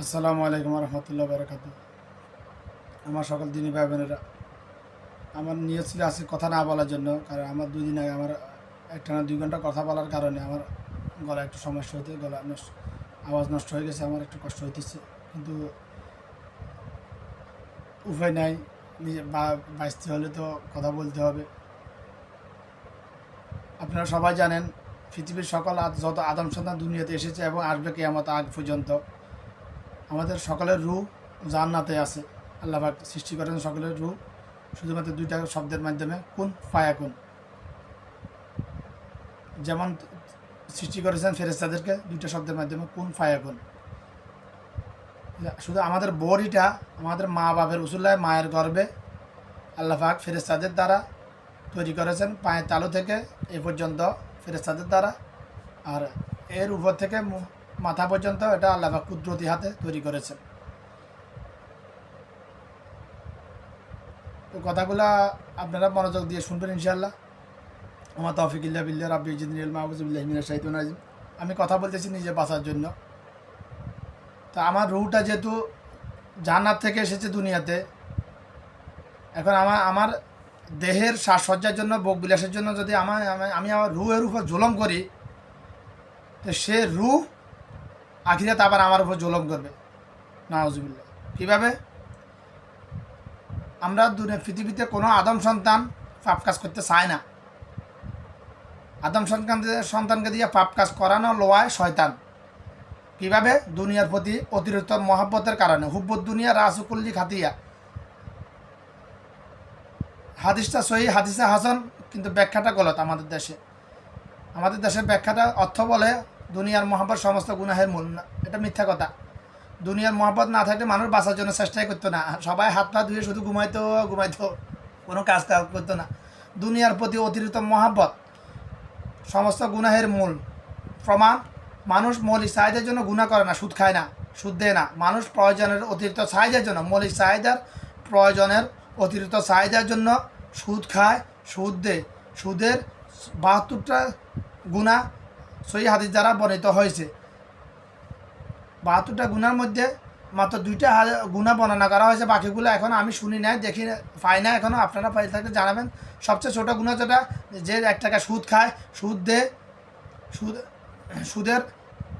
আসসালামু আলাইকুম রহমতুল্লাহ বারকাত আমার সকল দিনী ভাই বোনেরা, আমার নিয়ত ছিল আজকে কথা না বলার জন্য, কারণ আমার দুই দিন আগে আমার একটা না দুই ঘণ্টা কথা বলার কারণে আমার গলা একটু সমস্যা হতে গলা নষ্ট, আওয়াজ নষ্ট হয়ে গেছে, আমার একটু কষ্ট হইতেছে। কিন্তু উপায় নাই, নিজে বাঁচতে হলে তো কথা বলতে হবে। আপনারা সবাই জানেন, পৃথিবীর সকল যত আদম সন্তান দুনিয়াতে এসেছে এবং আসবে কেয়ামত আগ পর্যন্ত আমাদের সকলের রু জান্নাতে আছে। আল্লাহ পাক সৃষ্টি করেন সকলের রু শুধুমাত্র দুইটা শব্দের মাধ্যমে, কোন ফায়াকুন যেমন সৃষ্টি করেছেন ফেরেস্তাদেরকে দুইটা শব্দের মাধ্যমে, কোন ফায়াকুন শুধু আমাদের বডিটা, আমাদের মা বাপের উসুল্লায় মায়ের গর্বে আল্লাহ পাক ফেরেস্তাদের দ্বারা তৈরি করেছেন, পায়ের তালু থেকে এ পর্যন্ত ফেরেস্তাদের দ্বারা। আর এর উপর থেকে মাথা পর্যন্ত এটা আল্লাহ কুদরতি হাতে তৈরি করেছেন তো কথাগুলা আপনারা মনোযোগ দিয়ে শুনবেন ইনশাল্লাহ আমার তৌফিকিল্লা বিল্লা রাব্বি জিদিন মাহবুজুল্লাহ মিনা আজিম আমি কথা বলতেছি নিজে বাঁচার জন্য। তা আমার রুটা যেহেতু জান্নাত থেকে এসেছে দুনিয়াতে, এখন আমার আমার দেহের সাজসজ্জার জন্য, বোক বিলাসের জন্য যদি আমার আমি- আমি আমার রুহের উপর জুলম করি, তো সে রু আখিরাত আবার আমার উপর জুলম করবে। নাওজুবিল্লা কীভাবে? আমরা দুনিয়া পৃথিবীতে কোনো আদম সন্তান পাপ কাজ করতে চায় না। আদম সন্তানকে সন্তানকে দিয়ে পাপ কাজ করানো লোয়ায় শয়তান। কীভাবে? দুনিয়ার প্রতি অতিরিক্ত মহাব্বতের কারণে। হুব্বত দুনিয়া রাসুকুল্লি খাতিয়া। হাদিসটা সহি, হাদিসা হাসান, কিন্তু ব্যাখ্যাটা গলত আমাদের দেশে। আমাদের দেশের ব্যাখ্যাটা অর্থ বলে দুনিয়ার মহাব্বত সমস্ত গুনাহের মূল না, এটা মিথ্যা কথা। দুনিয়ার মহাব্বত না থাকলে মানুষ বাঁচার জন্য চেষ্টাই করতো না। সবাই হাত পা ধুয়ে শুধু ঘুমাইতো ঘুমাইতো, কোনো কাজ করতো না। দুনিয়ার প্রতি অতিরিক্ত মহাব্বত সমস্ত গুনাহের মূল। প্রমাণ, মানুষ মৌলিক চাহিদার জন্য গুণা করে না, সুদ খায় না, সুদ দেয় না। মানুষ প্রয়োজনের অতিরিক্ত চাহিদার জন্য, মৌলিক চাহিদার প্রয়োজনের অতিরিক্ত চাহিদার জন্য সুদ খায়, সুদ দেয়। সুদের বাহাত্তরটা গুণা সই হাদিস দ্বারা বর্ণিত হয়েছে। বাহাত্তরটা গুণার মধ্যে মাত্র দুইটা গুণা বর্ণনা করা হয়েছে। বাকিগুলো এখন আমি শুনি নাই, দেখি পাই না এখনও আপনারা পাই থাকলে জানাবেন। সবচেয়ে ছোটো গুণা যেটা, যে এক টাকা সুদ খায়, সুদ দেয় সুদ, সুদের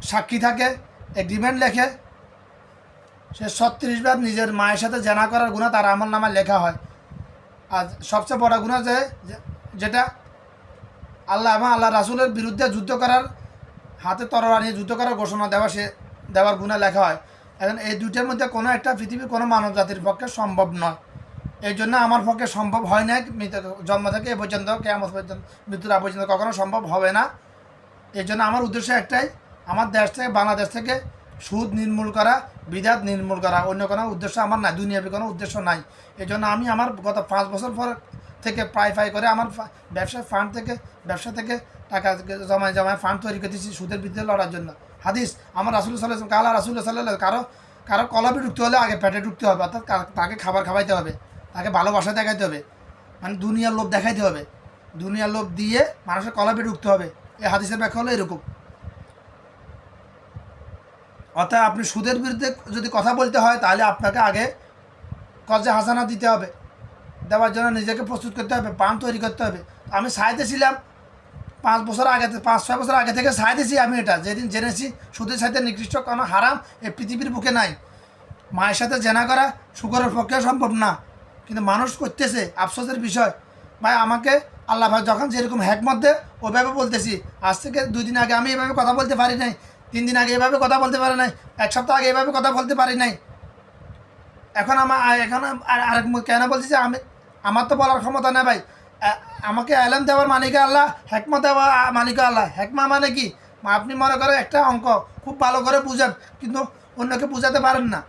সাক্ষী থাকে, এগ্রিমেন্ট লেখে, সে ছত্রিশ বার নিজের মায়ের সাথে জানা করার গুণা তার আমল নামায় লেখা হয়। আর সবচেয়ে বড় গুণা যে- যেটা আল্লাহ এবং আল্লাহ রাসুলের বিরুদ্ধে যুদ্ধ করার হাতে তরোয়ার নিয়ে যুদ্ধ করার ঘোষণা দেওয়া সে দেওয়ার গুণা লেখা হয়। এখন এই দুইটার মধ্যে কোনো একটা পৃথিবীর কোনো মানব জাতির পক্ষে সম্ভব নয়। এই জন্য আমার পক্ষে সম্ভব হয় না জন্ম থেকে এ পর্যন্ত কেমন পর্যন্ত, মৃত্যুর আগ পর্যন্ত কখনো সম্ভব হবে না। এই জন্য আমার উদ্দেশ্য একটাই, আমার দেশ থেকে, বাংলাদেশ থেকে সুদ নির্মূল করা, বিদাত নির্মূল করা। অন্য কোনো উদ্দেশ্য আমার নাই, দুনিয়াবি কোনো উদ্দেশ্য নাই। এই জন্য আমি আমার গত পাঁচ বছর পর থেকে প্রায় ফাই করে আমার ব্যবসার ফান্ড থেকে, ব্যবসা থেকে টাকা জমায় জমায় ফান্ড তৈরি করতেছি সুদের বিরুদ্ধে লড়ার জন্য। হাদিস, আমার রাসুল সাল্লাহ কালা রাসুল সাল্লাহ কারও কারও কলবে ঢুকতে হলে আগে পেটে ঢুকতে হবে, অর্থাৎ তাকে খাবার খাওয়াইতে হবে, তাকে ভালোবাসা দেখাইতে হবে মানে দুনিয়ার লোভ দেখাইতে হবে। দুনিয়ার লোভ দিয়ে মানুষের কলবে ঢুকতে হবে, এই হাদিসের ব্যাখ্যা হলো এরকম। অর্থাৎ আপনি সুদের বিরুদ্ধে যদি কথা বলতে হয়, তাহলে আপনাকে আগে কজে হাসানা দিতে হবে। দেওয়ার জন্য নিজেকে প্রস্তুত করতে হবে পান তৈরি করতে হবে। আমি সাইতে ছিলাম পাঁচ বছর আগে পাঁচ, ছয় বছর আগে থেকে সাইতেছি আমি এটা। যেদিন জেনেছি, সুদের সাথে নিকৃষ্ট কোনো হারাম এই পৃথিবীর বুকে নাই। মায়ের সাথে জেনা করা শুকরের পক্ষে সম্ভব না। কিন্তু মানুষ করতেছে, আফসোসের বিষয়। ভাই, আমাকে আল্লাহ ভাই যখন যেরকম হ্যাকমত দেয়, ওইভাবে বলতেছি। আজ থেকে দুই দিন আগে আমি এভাবে কথা বলতে পারি নাই। তিন দিন আগে এভাবে কথা বলতে পারি নাই। এক সপ্তাহ আগে এভাবে কথা বলতে পারি নাই। এখন আমার এখন আর- কেন বলছি যে আমি আমার তো বলার ক্ষমতা নেই ভাই। আমাকে এলাম দেওয়ার মালিক আল্লাহ? হেকমা দেওয়া মালিক আল্লাহ? হেকমা মানে কি? আপনি মনে করেন একটা অঙ্ক, খুব ভালো করে বুঝেন, কিন্তু অন্যকে বুঝাতে পারেন না।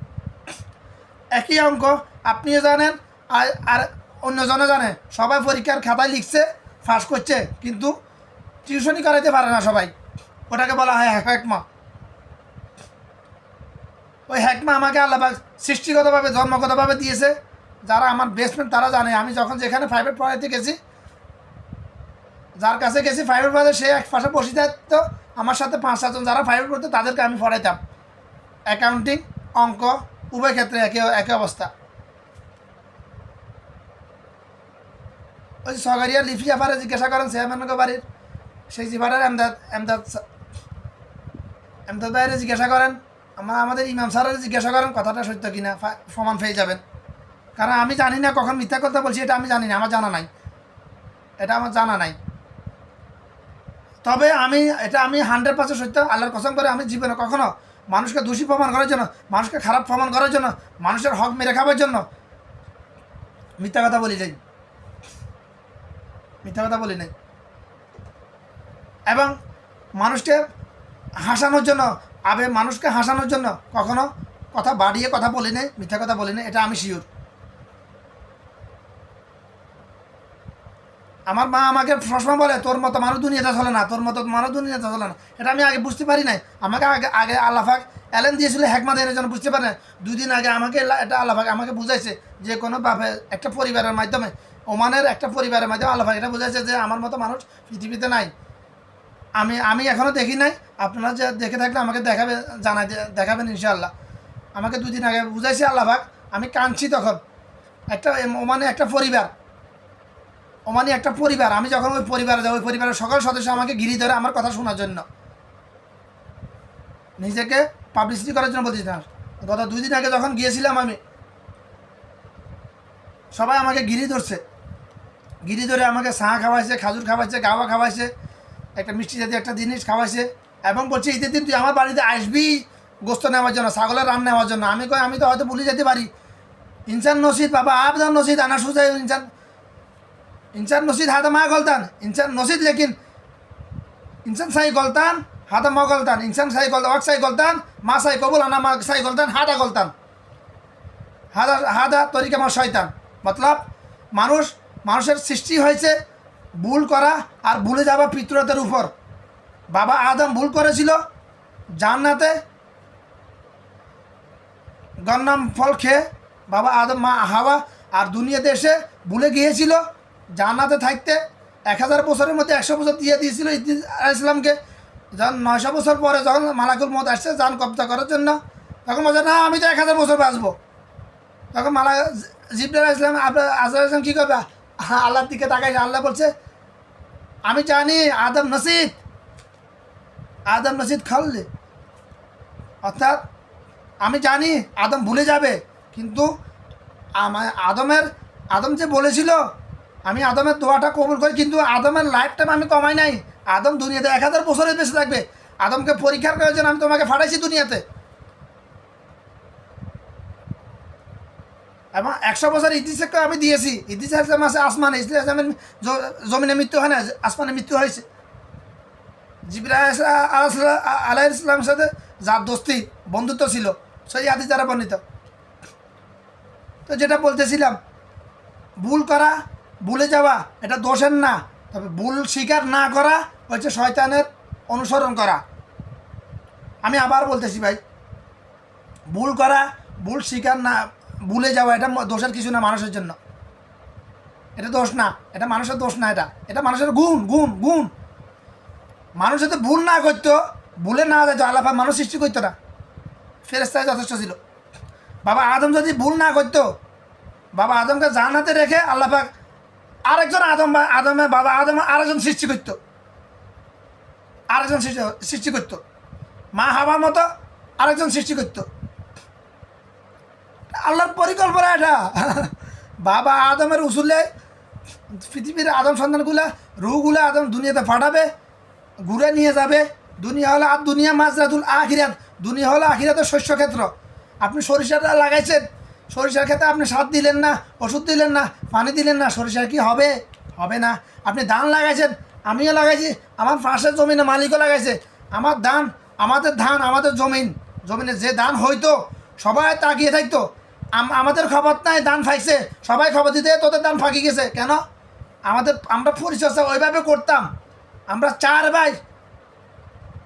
একই অঙ্ক, আপনিও জানেন, আর আর অন্যজনে জানে। সবাই পরীক্ষার খাতায় লিখছে, ফাঁস করছে, কিন্তু টিউশনই করাইতে পারে না সবাই। ওটাকে বলা হয় হেকমা। ওই হ্যাকমা আমাকে আল্লাহ সৃষ্টিগতভাবে, জন্মগতভাবে দিয়েছে। যারা আমার বেস্টফ্রেন্ড তারা জানে। আমি যখন যেখানে প্রাইভেট পড়াইতে গেছি, যার কাছে গেছি প্রাইভেট পড়াতে সে এক পাশে বসে থাকতো। আমার সাথে পাঁচ সাতজন যারা প্রাইভেট পড়তো তাদেরকে আমি পড়াইতাম। অ্যাকাউন্টিং অঙ্ক, উভয় ক্ষেত্রে একই একই অবস্থা। ওই সগারিয়া লিফি আফারে জিজ্ঞাসা করেন চেয়ারম্যানকে বাড়ির? সেই জিফারের এমদাদ এমদাদ এমদাদ ভাইয়ের জিজ্ঞাসা করেন। আমার, আমাদের ইমাম স্যারের জিজ্ঞাসা করেন, কথাটা সত্য কিনা প্রমাণ পেয়ে যাবেন। কারণ আমি জানি না কখন মিথ্যা কথা বলছি, এটা আমি জানি না, আমার জানা নাই। এটা আমার জানা নাই। তবে আমি, এটা আমি হান্ড্রেড পার্সেন্ট সত্য, আল্লাহর কসম করে আমি জীবনে কখনো মানুষকে দোষী প্রমাণ করার জন্য, মানুষকে খারাপ প্রমাণ করার জন্য, মানুষের হক মেরে খাবার জন্য মিথ্যা কথা বলি নাই। মিথ্যা কথা বলি নাই। এবং মানুষকে হাসানোর জন্য, আবে মানুষকে হাসানোর জন্য কখনো কথা বাড়িয়ে কথা বলি নাই, মিথ্যা কথা বলি নাই, এটা আমি শিওর আমার মা আমাকে সবসময় বলে, তোর মতো মানুষ দুনিয়াতে চলে না, তোর মতো মানুষ দুনিয়াতে চলে না। এটা আমি আগে বুঝতে পারি নাই। আমাকে আগে আগে আল্লাহাক এলেন দিয়েছিল হেকমা দেনের জন্য বুঝতে পারি। দুই দিন আগে আমাকে এটা আল্লাহাক আমাকে বুঝাইছে যে কোনো বাপে একটা পরিবারের মাধ্যমে, ওমানের একটা পরিবারের মাধ্যমে আল্লাহাক এটা বুঝাইছে যে আমার মতো মানুষ পৃথিবীতে নাই। আমি আমি এখনও দেখি নাই। আপনারা যে দেখে থাকলে আমাকে দেখাবে, জানাই দেখাবেন ইনশাআল্লাহ। আমাকে দুদিন আগে বুঝাইছে আল্লাহাক আমি কাঁদছি তখন। একটা ওমানে একটা পরিবার ওমানি একটা পরিবার, আমি যখন ওই পরিবারে যাই, ওই পরিবারের সকল সদস্য আমাকে ঘিরি ধরে আমার কথা শোনার জন্য। নিজেকে পাবলিসিটি করার জন্য বলতেছি না গত দুই দিন আগে যখন গিয়েছিলাম আমি, সবাই আমাকে ঘিরি ধরছে। ঘিরি ধরে আমাকে চা খাওয়াইছে, খাজুর খাওয়াইছে, গাওয়া খাওয়াইছে, একটা মিষ্টি জাতীয় একটা জিনিস খাওয়াইছে এবং বলছে, ঈদের দিন তুই আমার বাড়িতে আসবি, গোস্ত নেওয়ার জন্য, ছাগলের রান নেওয়ার জন্য। আমি কই, আমি তো হয়তো ভুলে যেতে পারি। ইনসান নসিদ বাবা আবদান নসিদ আনা সুজাই ইনসান। इंसान नसीद हादा मा गलतान इंसान नसीद लेकिन इंसान साई गलतान हादा मा गलतान इंसान साई गलतान वक साई गलतान मा साई कबुल आना मा साई गलतान हादा गलतान হাদা হাদা তরিকা মা শয়তান মতলব মানুষ মানুষের সৃষ্টি হয়েছে ভুল করা আর ভুলে যাওয়া পিতৃতের উপর বাবা আদম ভুল করেছিল জান্নাতে গন্নাম ফল খেয়ে বাবা আদম মা হাওয়া আর দুনিয়াতে এসে ভুলে গিয়েছিল জান্নাতে থাকতে এক হাজার বছরের মধ্যে একশো বছর দিয়ে দিয়েছিল ইসলামকে যখন নয়শো বছর পরে যখন মালাকুল মত আসছে, যান কব্জা করার জন্য, তখন বলছে, না, আমি তো এক হাজার বছর বাঁচবো তখন মালা জিবরাল ইসলাম আজর ইসলাম কী করবে? আল্লাহর দিকে তাকাইছে, আল্লাহ বলছে, আমি জানি আদম নসিদ আদম নসিদ খাললে। অর্থাৎ আমি জানি আদম ভুলে যাবে, কিন্তু আমার আদমের, আদম যে বলেছিল আমি আদমের দোয়াটা কবুল করি, কিন্তু আদমের লাইফ টাইম আমি কমাই নাই। আদম দুনিয়াতে এক হাজার বছরের বেশি থাকবে। আদমকে পরীক্ষার করার জন্য আমি তোমাকে ফাটাইছি দুনিয়াতে। এবং একশো বছর ইতিহাসকে আমি দিয়েছি। ইতিহাস আছে আসমানে, ইতিহাস জ- জমিনে মৃত্যু হয় না, আসমানে মৃত্যু হয়েছে। জিবরা আলাহ ইসলামের সাথে যার দোস্তি, বন্ধুত্ব ছিল, সেই আদি যারা বর্ণিত। তো যেটা বলতেছিলাম, ভুল করা ভুলে যাওয়া, এটা দোষের না। তবে ভুল স্বীকার না করা হচ্ছে শয়তানের অনুসরণ করা। আমি আবার বলতেছি ভাই, ভুল করা, ভুল স্বীকার না, ভুলে যাওয়া, এটা দোষের কিছু না মানুষের জন্য। এটা দোষ না, এটা মানুষের দোষ না এটা। এটা মানুষের গুণ গুণ গুণ। মানুষ যদি ভুল না করতো, ভুলে না যেত, আল্লাহ মানুষ সৃষ্টি করতো না। ফেরেস্তায় যথেষ্ট ছিল। বাবা আদম যদি ভুল না করতো, বাবা আদমকে জানাতে রেখে আল্লাহ পাক আরেকজন আদম আদমে বাবা, আদম আরেকজন সৃষ্টি করতো। আরেকজন সৃষ্টি সৃষ্টি করতো। মা হাবার মতো আরেকজন সৃষ্টি করতো। আল্লাহর পরিকল্পনা এটা। বাবা আদমের উসুলে পৃথিবীর আদম সন্তানগুলা রুগুলা আদম দুনিয়াতে ফাটাবে ঘুরে নিয়ে যাবে। দুনিয়া হলো আর দুনিয়া মাজরাতুল আখিরাত। দুনিয়া হলো আখিরাতের শস্যক্ষেত্র। আপনি সরিষাটা লাগাইছেন সরিষার ক্ষেত্রে আপনি সার দিলেন না, ওষুধ দিলেন না, পানি দিলেন না সরিষার কি হবে? হবে না। আপনি ধান লাগাইছেন, আমিও লাগাইছি, আমার পাশের জমিনে মালিকও লাগাইছে। আমার ধান, আমাদের ধান, আমাদের জমিন, জমিনে যে ধান হইতো, সবাই তাকিয়ে থাকতো। আমাদের খবর নাই, ধান ফাইছে সবাই খবর দিতে, তোদের ধান ফাঁকি গেছে, কেন? আমাদের, আমরা পরিচর্যা ওইভাবে করতাম। আমরা চার ভাই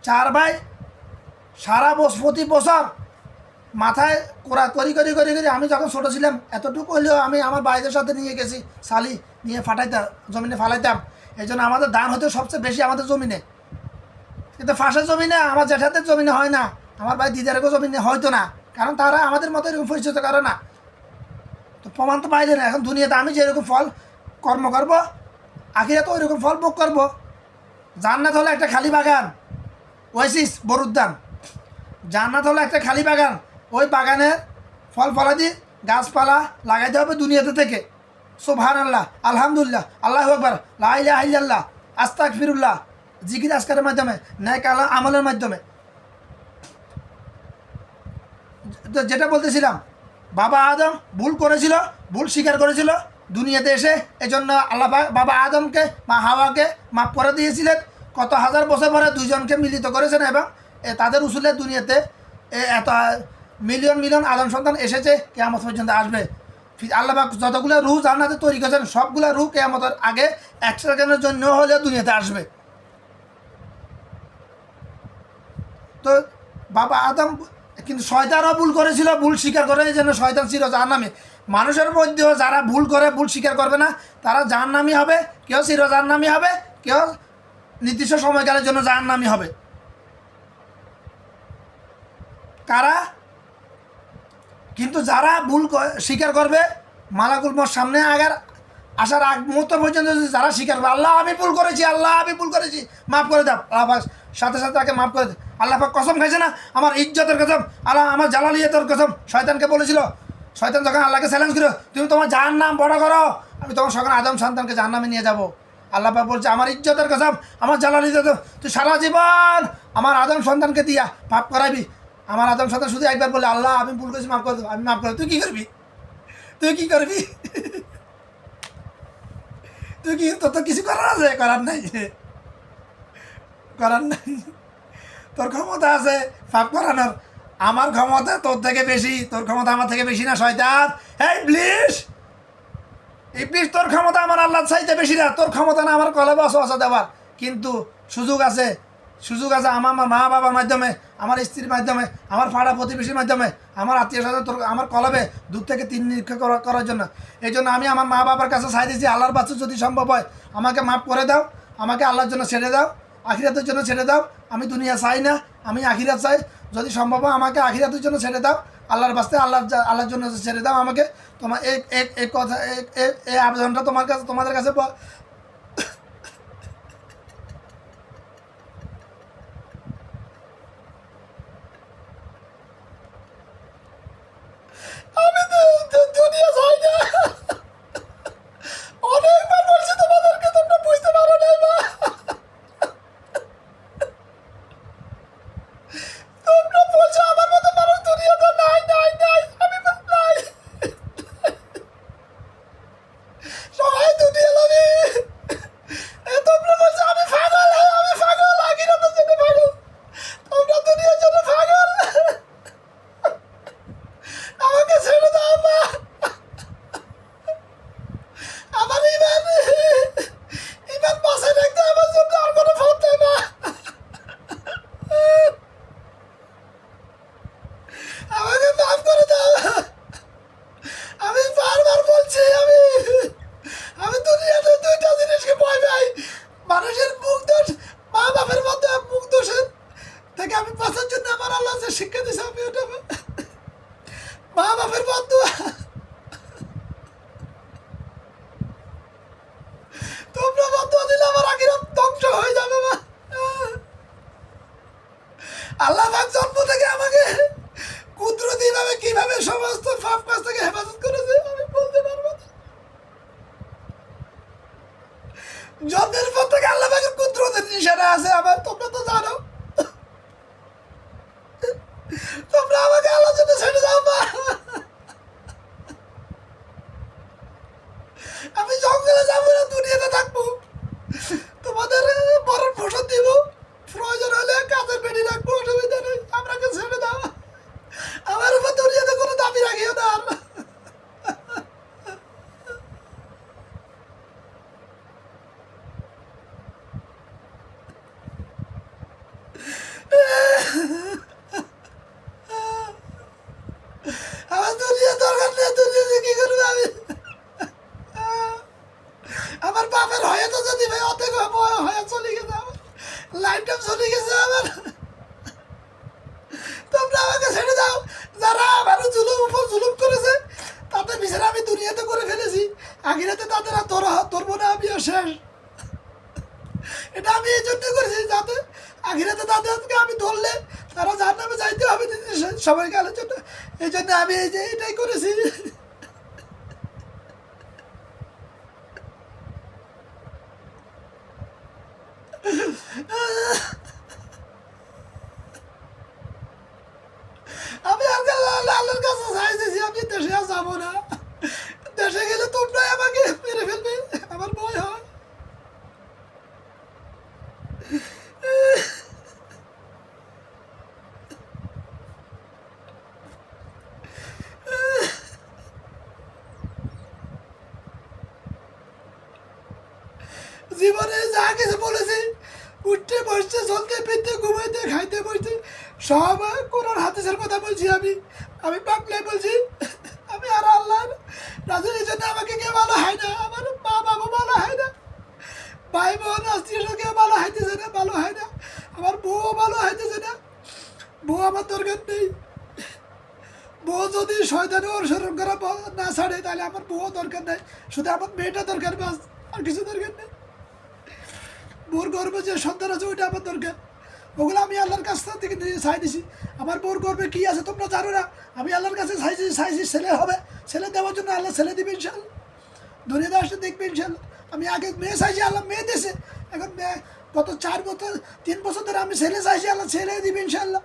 চার ভাই, সারা প্রতি বছর মাথায় কোরা করি করি করি করি, আমি যখন ছোটো ছিলাম, এতটুকু হলেও আমি আমার ভাইদের সাথে নিয়ে গেছি, শালি নিয়ে ফাটাইতাম, জমিনে ফালাইতাম। এই জন্য আমাদের ধান হতো সবচেয়ে বেশি আমাদের জমিনে। কিন্তু ফাঁসের জমিনে, আমার জ্যাঠাদের জমিনে হয় না, আমার ভাই দিদারেরও জমিনে হয়তো না, কারণ তারা আমাদের মতো এরকম পরিচিত করে না। তো প্রমাণ তো পাইলে না এখন দুনিয়াতে আমি যেরকম ফল কর্ম করব আখিরা তো ওইরকম ফল ভোগ করব। জান্নাত হলো একটা খালি বাগান, ওয়েসিস বরুদ্দান। জান্নাত হলো একটা খালি বাগান ওই বাগানের ফল ফলাদি, গাছপালা লাগাইতে হবে দুনিয়াতে থেকে। সোভান আল্লাহ আলহামদুলিল্লাহ, আল্লাহ আকবর লাইল্লাহ আস্তাক ফিরুল্লাহ জিকির আসকারের মাধ্যমে ন্যায় কালা আমলের মাধ্যমে। যেটা বলতেছিলাম, বাবা আদম ভুল করেছিল, ভুল স্বীকার করেছিল দুনিয়াতে এসে, এজন্য আল্লাহ বাবা আদমকে, মা হাওয়াকে মাফ করে দিয়েছিলেন। কত হাজার বছর পরে দুজনকে মিলিত করেছেন এবং তাদের উসুলে দুনিয়াতে এত মিলিয়ন মিলিয়ন আদম সন্তান এসেছে, কেয়ামত পর্যন্ত আসবে। ফি- আল্লাহ পাক যতগুলো রু জান্নাতে তৈরি করেছেন, সবগুলো রু কেয়ামতের আগে এক জন্য হলেও দুনিয়াতে আসবে। তো বাবা আদম, কিন্তু শয়তানও ভুল করেছিল, ভুল স্বীকার করে, এই জন্য শয়তান ছিল জাহান্নামে। মানুষের মধ্যেও যারা ভুল করে, ভুল স্বীকার করবে না, তারা জাহান্নামি হবে, কেউ চির জাহান্নামি হবে, কেউ নির্দিষ্ট সময়কালের জন্য জাহান্নামি হবে। কারা? কিন্তু যারা ভুল স্বীকার করবে, মালাকুল মোর সামনে আগার আসার আগ মুহূর্ত পর্যন্ত যারা স্বীকার করবে, আল্লাহ আমি ভুল করেছি, আল্লাহ আমি ভুল করেছি, মাফ করে দাও। আল্লাহ সাথে সাথে তাকে মাফ করে আল্লাহ কসম খাইছে না, আমার ইজ্জতের কসম, আল্লাহ আমার জালালিয়তের কসম। শয়তানকে বলেছিল, শয়তান যখন আল্লাহকে চ্যালেঞ্জ করো, তুমি তোমার যার নাম বড় করো, আমি তোমার সকাল আদম সন্তানকে যার নামে নিয়ে যাব। আল্লাহ বলছে, আমার ইজ্জতের কসম, আমার জালালিয়ত তুই সারা জীবন আমার আদম সন্তানকে দিয়া পাপ করাবি আমার আদম সন্তান শুধু একবার বলে, আল্লাহ, আমি ভুল করেছি, মাফ করে দেবো, আমি মাফ করে। তুই কী করবি? তুই কী করবি? তুই কি, তোর তো কিছু করার আছে? করার নাই করার নাই তোর ক্ষমতা আছে, পাপ করানোর। আমার ক্ষমতা তোর থেকে বেশি, তোর ক্ষমতা আমার থেকে বেশি না, শয়তান। প্লিজ এই প্লিজ তোর ক্ষমতা আমার আল্লাহ চাইতে বেশি না। তোর ক্ষমতা না আমার কলে বস দেওয়ার। কিন্তু সুযোগ আছে সুযোগ আছে আমার মা বাবার মাধ্যমে আমার স্ত্রীর মাধ্যমে আমার পাড়া প্রতিবেশীর মাধ্যমে আমার আত্মীয় স্বজন আমার কলবে দূর থেকে তিন নিরীক্ষা করা- করার জন্য। এই জন্য আমি আমার মা বাবার কাছে চাই দিয়েছি আল্লাহর বাচ্চা যদি সম্ভব হয়, আমাকে মাফ করে দাও, আমাকে আল্লাহর জন্য ছেড়ে দাও, আখিরাতের জন্য ছেড়ে দাও, আমি দুনিয়া চাই না, আমি আখিরাত চাই, যদি সম্ভব হয় আমাকে আখিরাতের জন্য ছেড়ে দাও, আল্লাহর বাস্তে আল্লাহর যা- আল্লাহর জন্য ছেড়ে দাও আমাকে, তোমার এই কথা এই আবেদনটা তোমার কাছে তোমাদের কাছে প- আমি তো তো- দুনিয়া চাই না অনেকবার বলছি তোমাদেরকে তোমরা বুঝতে পারো না মা তোমরা বলছো আমার মতো মানুষ দুনিয়াতে নাই নাই নাই আমি বল- নাই সবাই দুনিয়া লাগে এ তোমরা বলছো আমি পাগল হ্যাঁ, আমি পাগল আখিরাতের জন্য পাগল তোমরা দুনিয়ার জন্য পাগল আমাকে ছেড়ে দাও মা আমার ইমান ইমান বাসায় রাখতে আমার জন্য আর কোনো ফোন দেয় না আমাকে মাফ করে দাও আমি বারবার বলছি আমি আমি দুনিয়াতে দুইটা জিনিসকে ভয় পাই মানুষের মুখ দোষ মা বাপের মধ্যে মুখ দোষের থেকে আমি বাঁচার জন্য আমার আল্লাহ যে শিক্ষা দিয়েছে আমি ওটা মা বাপের বন্ধু তোমরা বন্ধু দিলে আমার আখিরাত ধ্বংস হয়ে যাবে মা আল্লাহ পাক জন্ম থেকে আমাকে কুদরতি ভাবে কীভাবে সমস্ত পাপ কাজ থেকে হেফাজত করেছে আমি বলতে পারব না জন্মের পর থেকে আল্লাহ পাকের কুদরতের নিশানা আছে আমার তোমরা তো জানো তোমরা আমাকে আল্লাহ জন্য ছেড়ে দাও মা শেষ এটা আমি এই জন্য করেছি যাতে আখিরাতে তাদেরকে আমি ধরলে তারা যার নামে যাইতে হবে সবাই আলোচনা এই জন্য আমি এই যে এটাই করেছি। আমি আল্লাহর কাছে চাইতেছি আমি দেশে যাব না দেশে গেলে তোমরাই আমাকে মেরে ফেলবে আমার ভয় হয় জীবনে যা কিছু বলেছি, উঠতে বসতে চলতে ফিরতে ঘুমাইতে খাইতে বসতে সব কোরআন হাদিসের কথা বলছি আমি। আমি বাংলায় বলছি, আমি আর আল্লাহ রাজুর এই জন্য আমাকে কেউ ভালো হয় না, আমার মা বাবা ভালো হয় না। ভাই বোন আত্মীয় কেউ ভালো হাইতেছে না, ভালো হয় না। আমার বউ ভালো হাইতেছে না। বউ আমার দরকার নেই। বউ যদি শয়তানে ওর স্মরণ করা না ছাড়ে, তাহলে আমার বউ দরকার নেই। শুধু আমার মেয়েটা দরকার, বাস। আর কিছু দরকার নেই। বোর গর্বে যে সন্তান আছে, ওইটা আমার দরকার। ওগুলো আমি আল্লাহর কাছ থেকে নিয়ে চাই দিছি। আমার বোর গর্বে কী আছে তোমরা জানো না? আমি আল্লাহর কাছে চাইছি চাইছি ছেলে হবে। ছেলে দেওয়ার জন্য আল্লাহ ছেলে দিবে ইনশাল্লাহ দুনিয়াতে আসলে দেখবে ইনশাল্লাহ আমি আগে মেয়ে চাইছি আল্লাহ মেয়ে দিয়েছে এখন গত চার বছর, তিন বছর ধরে আমি ছেলে চাইছি আল্লাহ ছেলে দিবে ইনশাল্লাহ